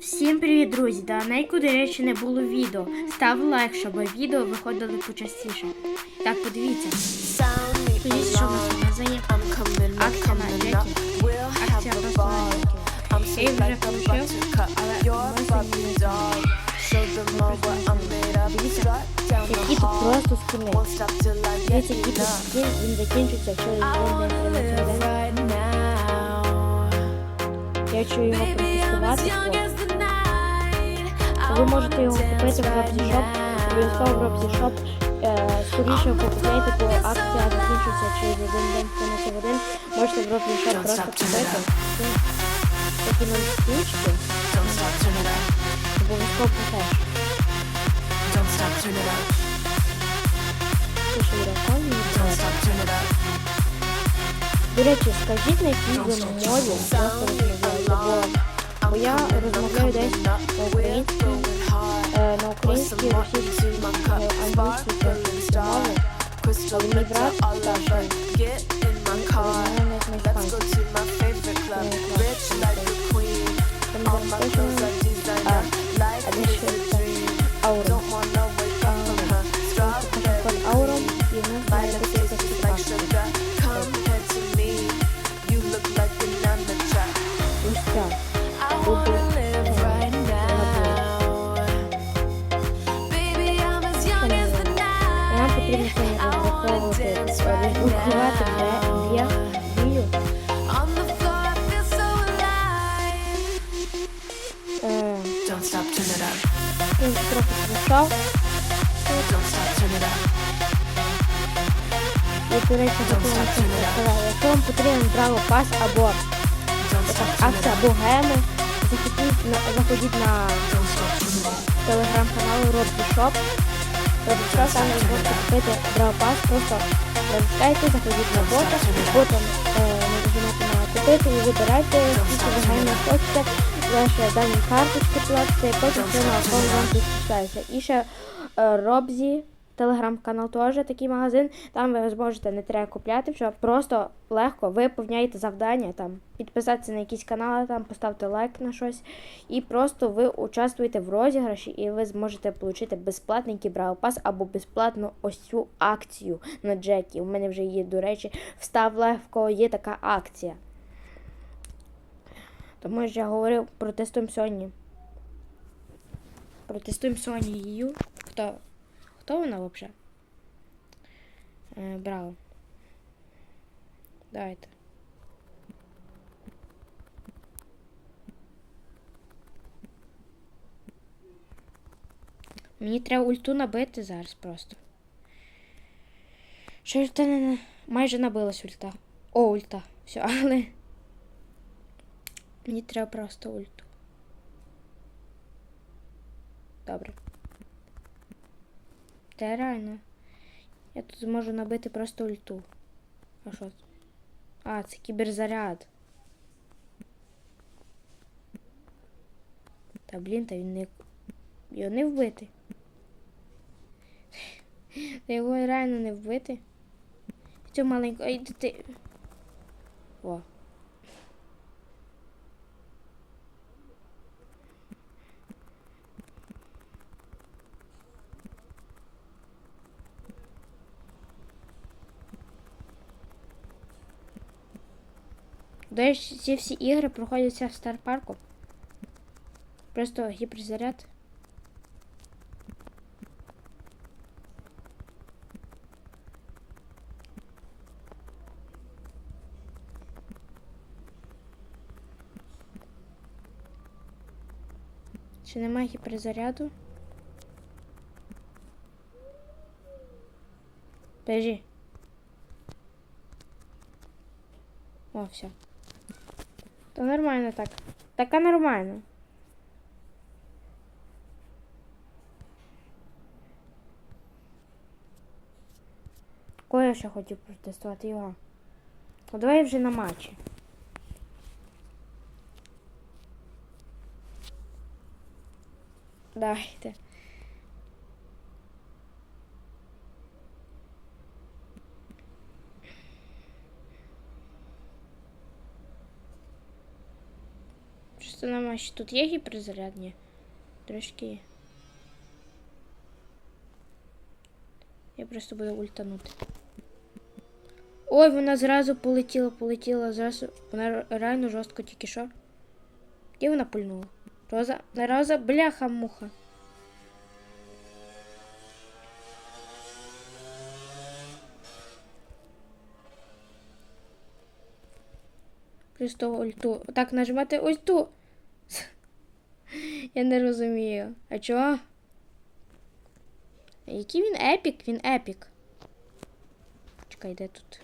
Всім привіт, друзі! Давненько, до речі, не було відео. Став лайк, щоб відео виходили почастіше. Так, подивіться. Подивіться, що в нас магазині. Акція на Джекі. Акція просто на Джекі. Я вже получив, але Дивіться, які тут просто скини. Дивіться, які тут скин, він закінчиться через день. Я хочу його протестувати. то Ви можете його купити в Robsy Shop. Обов'язково в Robsy Shop. Е, Скоріше покупляйте, бо акція закінчиться через один день, кінець один. Можете в Robsy Shop просто купити. Такі нові штучки. Обов'язково. Це що До речі, скажіть на якій ви мові просто розмовляєте, бо, бо я розмовляю десь на українській, е, на українській, російській, е, англійській українській мови. Але мій брат старший розмовляє на іспанській. Тому зараз пишемо, up. І, до речі, якщо вам потрібен браво пас або акція, або геми, заходіть на, телеграм-канал Robby Shop. Robby Shop, там ви можете купити браво пас, просто натискайте, заходіть на бота, потім е, нажимаєте на купити і вибирайте, скільки ви геми хочете, ваші дані платите, і потім все на аккаунт вам підписається. І ще е, Робзі, телеграм-канал теж такий магазин. Там ви зможете не треба купляти, вже просто легко виповняєте завдання, там підписатися на якісь канали, там поставте лайк на щось. І просто ви участвуєте в розіграші, і ви зможете отримати безплатний Brawl пас або безплатну ось цю акцію на Джекі. У мене вже є, до речі, встав легко, є така акція. Тому що я говорив, протестуємо сьогодні. Протестуємо сьогодні її. Хто? Хто вона взагалі? Е, браво. Давайте. Мені треба ульту набити зараз просто. Що ульта не майже набилась ульта. О, ульта. Все, але. Мені треба просто ульту. Добре. Та реально. Я тут зможу набити просто ульту. А що? А, це кіберзаряд. Та блін, та він не. Його не вбити. Та його реально не вбити. Цю маленьку. Ай, ти. О. До речі, ці всі ігри проходяться в Стар Парку. Просто гіперзаряд. Чи немає гіперзаряду? Подожди. О, все. То нормально так. Така нормально. Кого я ще хотів протестувати його? Ну давай вже на матчі. Давайте. Щось Просто нам ще тут є гіперзарядні. Трошки. Я просто буду ультанути. Ой, вона зразу полетіла, полетіла, зразу. Вона ре- реально жорстко тільки що. Де вона пульнула? Роза, Роза, бляха муха. Просто ульту. Так, нажимати ульту. Я не розумію. А чого? Який він епік? Він епік. Чекай, де тут?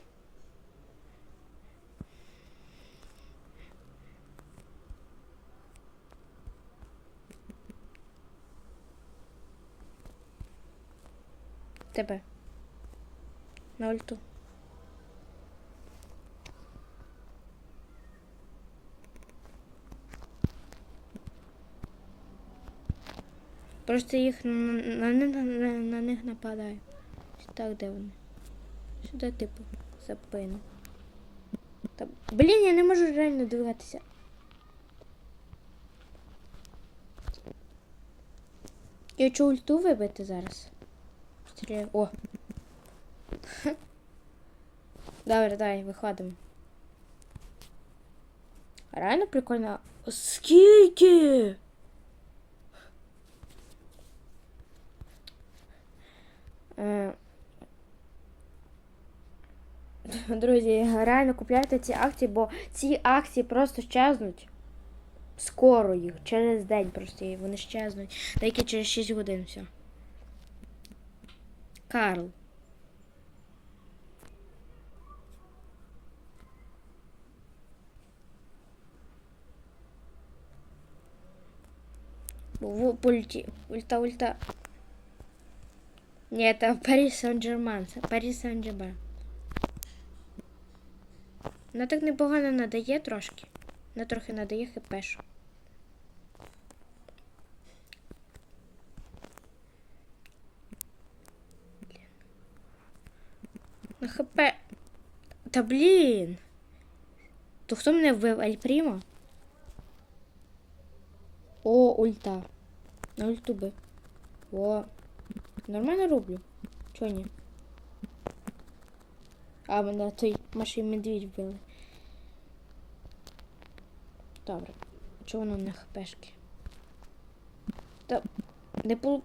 Тебе. На ульту. Просто їх на, на, на, на, на них нападаю. Так, де вони? Сюди, типу, за спину. Та, блін, я не можу реально дивитися. Я хочу ульту вибити зараз. Стріляю. О. Добре, давай, виходимо. Реально прикольно. Скільки? Друзі, реально купляйте ці акції, бо ці акції просто щезнуть. Скоро їх, через день просто вони щезнуть. Деякі через 6 годин все. Карл. Ульта, ульта. Ні, це Паріс Сан-Джерман. Це Паріс Сан-Джерман. Вона так непогано надає трошки. Вона трохи надає хпшу. На хп. Та блін. То хто мене вбив? Аль Прімо? О, ульта. На ульту би. О. Нормально роблю. Чого ні? А, мене той машин медведь вбили. Добре. Чого воно на хпшки? Та не пол...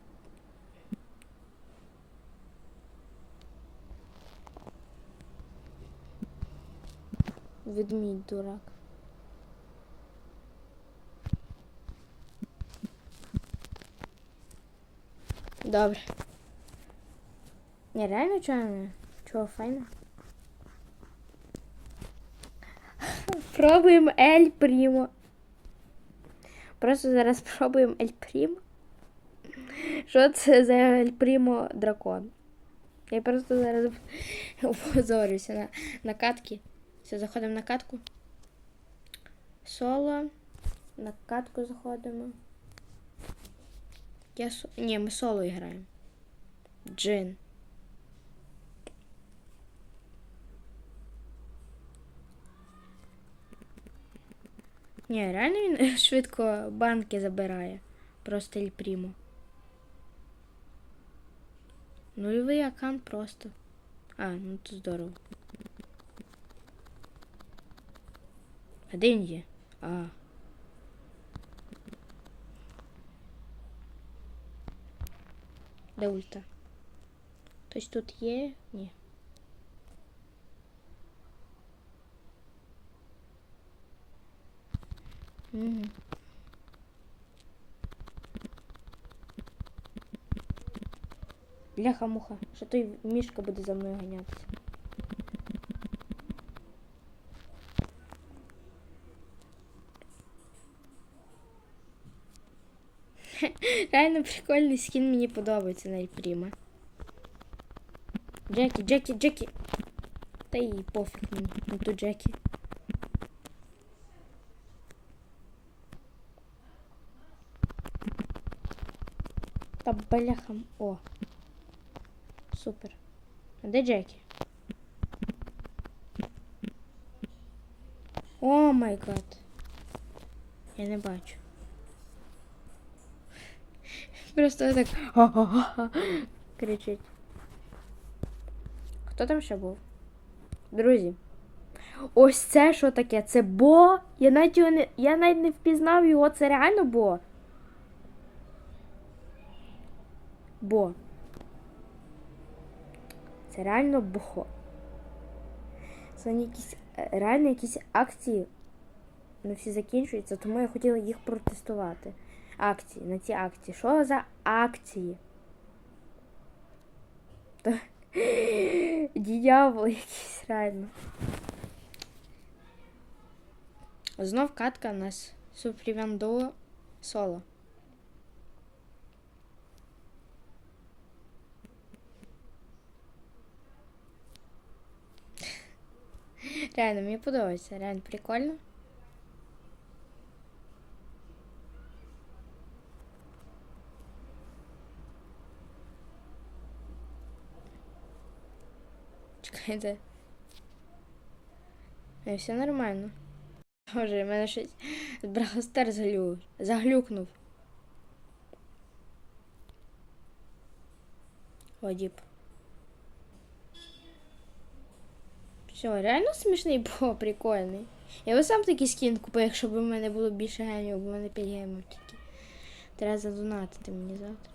Ведмідь дурак. Добре. Не, реально чого? Чого файно? Пробуємо Ель Прімо. Просто зараз пробуємо Ель Прімо. Що це за Ель Прімо дракон? Я просто зараз опозорюся на, на катки. Все, заходимо на катку. Соло. На катку заходимо. Я со... Ні, ми соло граємо. Джин. Ні, реально він швидко банки забирає. Просто Ель Прімо. Нульовий аккаунт просто. А, ну то здорово. А де він є? А. Де ульта? Хтось тут є? Ні. Угу. Бляха-муха, що той мішка буде за мною ганятися. Реально прикольний скін мені подобається на Пріма. Джекі, Джекі, Джекі. Та й пофіг мені на ту Джекі. Та бляха. О. Супер. А де Джекі? О май гад. Я не бачу. Просто так кричить. Хто там ще був? Друзі. Ось це що таке? Це Бо. Я навіть його не. Я навіть не впізнав його. Це реально Бо. Бо. Це реально Бо. Це якісь е, реально якісь акції. Не всі закінчуються, тому я хотіла їх протестувати. Акції, на ці акції. Що за акції? Діявол якийсь реально. Знов катка у нас Супрівяндо соло. Реально, мені подобається, реально прикольно. Чекайте. Е, Все нормально. Боже, мене щось Брагостер заглю... заглюкнув. О, діп. Все, реально смішний бо прикольний. Я би сам такий скін купив, якщо б у мене було більше гемів, бо в мене 5 гемів тільки. Треба задонатити мені завтра.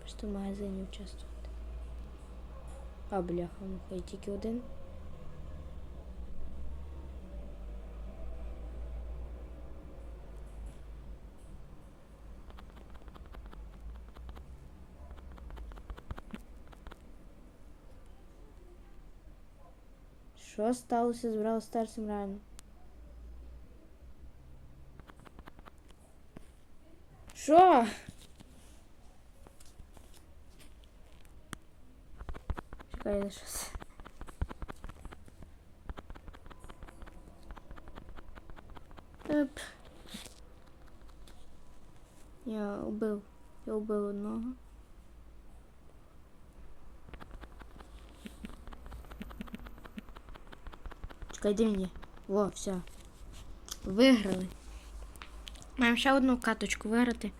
Просто в магазині участвувати. А, бляха, ну тільки один. Що сталося з Brawl Старсом реально? Що? Чекай, я щось. Оп. Я убив. Я убив одного. Чекай, він? Во, все. Виграли. Маємо ще одну каточку виграти.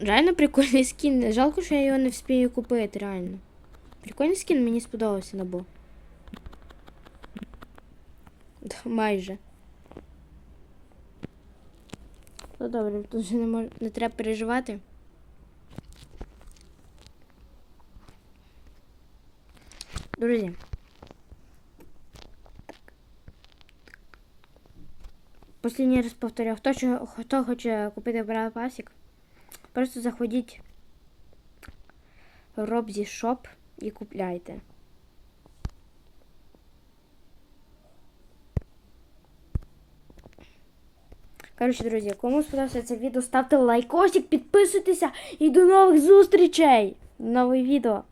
Реально прикольний скін. Жалко, що я його не вспію купити, реально. Прикольний скін мені сподобався на бо. Да, майже. Ну добре, тут вже не, мож... не треба переживати. Друзі. Последній раз повторяю, хто, хто хоче купити Brawl Пасік, просто заходіть в Robzy Shop і купляйте. Коротше, друзі, кому сподобався це відео, ставте лайкосик, підписуйтеся і до нових зустрічей! Нове відео.